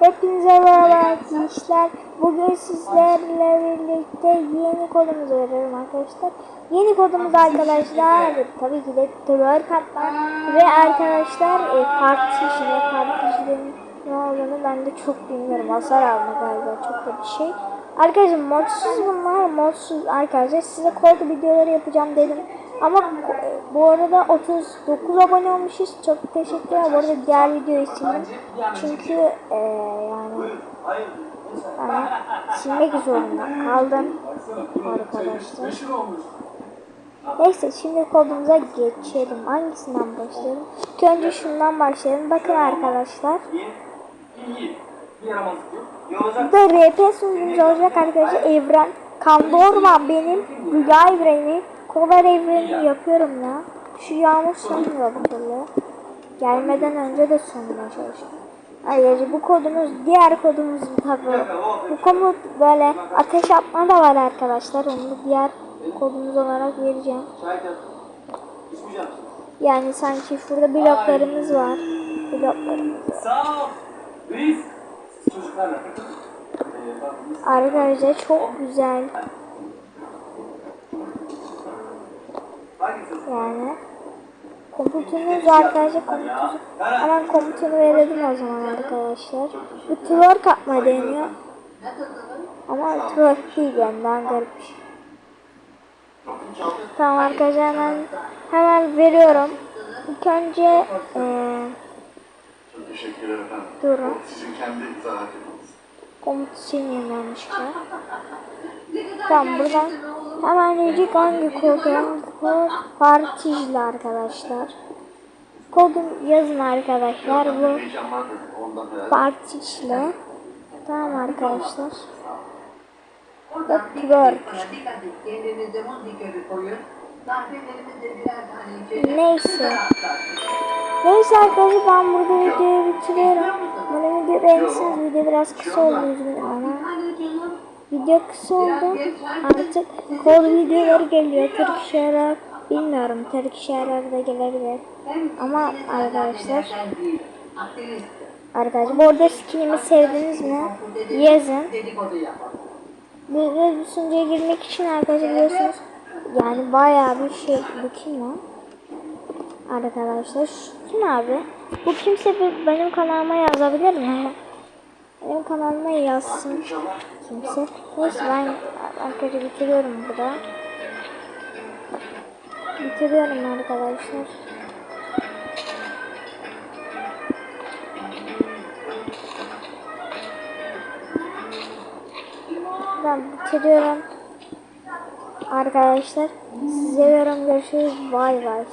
Hepinize merhaba arkadaşlar. Bugün sizlerle birlikte yeni kodumuzu veriyorum arkadaşlar. Yeni kodumuz arkadaşlar tabii ki de twerk atmak ve arkadaşlar e, parti işine parti işinin ne olduğunu ben de çok bilmiyorum. Hasar alma galiba çok da bir şey. Arkadaşlar modsuz bunlar modsuz arkadaşlar size kod videoları yapacağım dedim. Ama bu arada 39 abone olmuşuz. Çok teşekkürler. Bu arada diğer videoyu sildim. Çünkü e, yani yani silmek zorunda kaldım arkadaşlar. Neyse şimdi kodumuza geçelim. Hangisinden başlayalım? İlk önce şundan başlayalım. Bakın arkadaşlar. Burada RP sunucumuz olacak arkadaşlar. Evren. Kandorma benim. Rüya evreni. Kovar evreni yapıyorum ya. Şu yağmur sönmüyor bu türlü. Gelmeden önce de sönmeye çalışıyorum. Ayrıca bu kodumuz diğer kodumuz tabi. Bu komut böyle ateş atma da var arkadaşlar. Onu diğer kodumuz olarak vereceğim. Yani sanki şurada bloklarımız var. Bloklarımız. Ee, Arkadaşlar çok güzel. Hangi çocuk? Yani komutunuz arkadaşlar komutunuzu hemen komutunu verelim o zaman arkadaşlar. Bu twerk atma deniyor. Ama twerk değil yani daha garip bir şey. Tamam arkadaşlar hemen, hemen veriyorum. İlk önce eee Çok teşekkürler efendim. Durun. Sizin kendi komutu silmeyeyim yanlışlıkla. Tamam buradan hemen diyecek hangi kod hangi kod partijli arkadaşlar. Kodu yazın arkadaşlar bu partijli. Tamam arkadaşlar. Ve twerk. Neyse. Neyse arkadaşlar ben burada videoyu bitiriyorum. Bana video beğenirseniz video biraz kısa oldu ama. Video kısa oldu. Artık kod videoları geliyor. Türk şehirler bilmiyorum. Türk şehirler de gelebilir. Ama arkadaşlar Arkadaşlar bu arada skinimi sevdiniz mi? Yazın. Bu sunucuya girmek için arkadaşlar biliyorsunuz yani bayağı bir şey bu kim lan? Arkadaşlar şu kim abi? Bu kimse benim kanalıma yazabilir mi? Benim kanalıma yazsın kimse. Neyse ben arkadaşlar bitiriyorum burada. Bitiriyorum arkadaşlar. Ben bitiriyorum. Arkadaşlar sizi seviyorum. Görüşürüz. Bay bay.